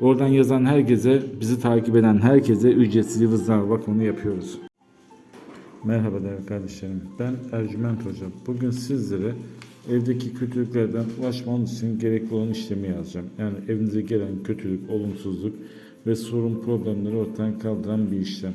Oradan yazan herkese, bizi takip eden herkese ücretsiz yıldızname bakımını yapıyoruz. Merhaba değerli kardeşlerim. Ben Ercüment Hocam. Bugün sizlere evdeki kötülüklerden ulaşmanız için gerekli olan işlemi yazacağım. Yani evinize gelen kötülük, olumsuzluk ve sorun problemleri ortadan kaldıran bir işlem.